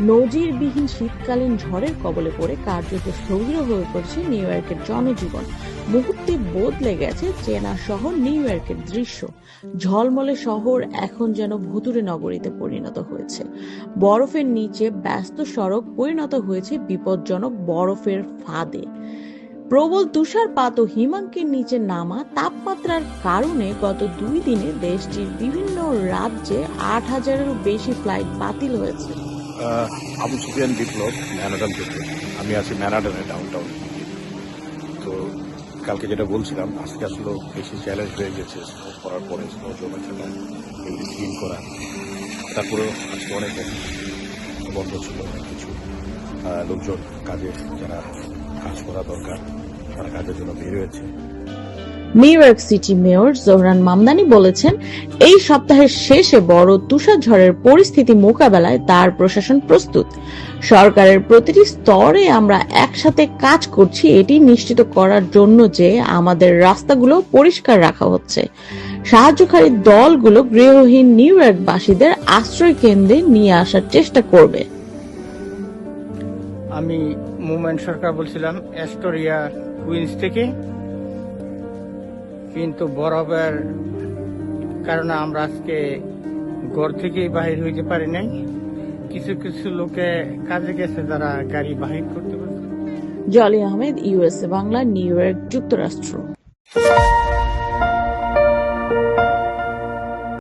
নজিরবিহীন শীতকালীন ঝড়ের কবলে পড়ে কার্যত স্থবির হয়ে পড়েছে নিউ ইয়র্কের জনজীবন। মুহূর্তে বদলে গেছে চেনা শহর নিউ ইয়র্কের দৃশ্য। ঝলমলে শহর এখন যেন ভুতুরে নগরীতে পরিণত হয়েছে। বরফের নিচে ব্যস্ত সড়ক পরিণত হয়েছে বিপজ্জনক বরফের ফাঁদে। প্রবল তুষারপাত ও হিমাঙ্কের নিচে নামা তাপমাত্রার কারণে গত দুই দিনে দেশটির বিভিন্ন রাজ্যে আট হাজারেরও বেশি ফ্লাইট বাতিল হয়েছে। আবু সুফিয়ান বিপ্লব ম্যানাডান থেকে। আমি আছি ম্যানাডানে ডাউনটাউন তো কালকে যেটা বলছিলাম, আজকে আসলে বেশি চ্যালেঞ্জ হয়ে গেছে স্নো করার পরে স্নো জমে থাকা ক্লিন করা। তারপরেও আজকে অনেক বন্ধ ছিল কিছু লোকজন কাজে যারা কাজ করা দরকার। তারা কাজের জন্য বের হয়েছে। New York City mayor Zohran Mamdani বলেছেন, এই সপ্তাহের শেষে বড় তুষার ঝড়ের পরিস্থিতি মোকাবেলায় তার প্রশাসন প্রস্তুত। সরকারের প্রতিটি স্তরে আমরা একসাথে কাজ করছি, এটি নিশ্চিত করার জন্য যে আমাদের রাস্তাগুলো পরিষ্কার রাখা হচ্ছে। সাহায্যকারী দলগুলো গৃহহীন নিউ ইয়র্কবাসীদের আশ্রয় কেন্দ্রে নিয়ে আসার চেষ্টা করবে। আমি মুমেন্ট সরকার বলছিলাম অ্যাস্টোরিয়া কুইন্স থেকে। কিন্তু বরফের কারণে আমরা আজকে ঘর থেকেই বাহির হইতে পারি নাই। কিছু কিছু লোকে কাজে গেছে, যারা গাড়ি বাহির করতে পারছে। Jolly Ahmed, USA Bangla, New York, যুক্তরাষ্ট্র।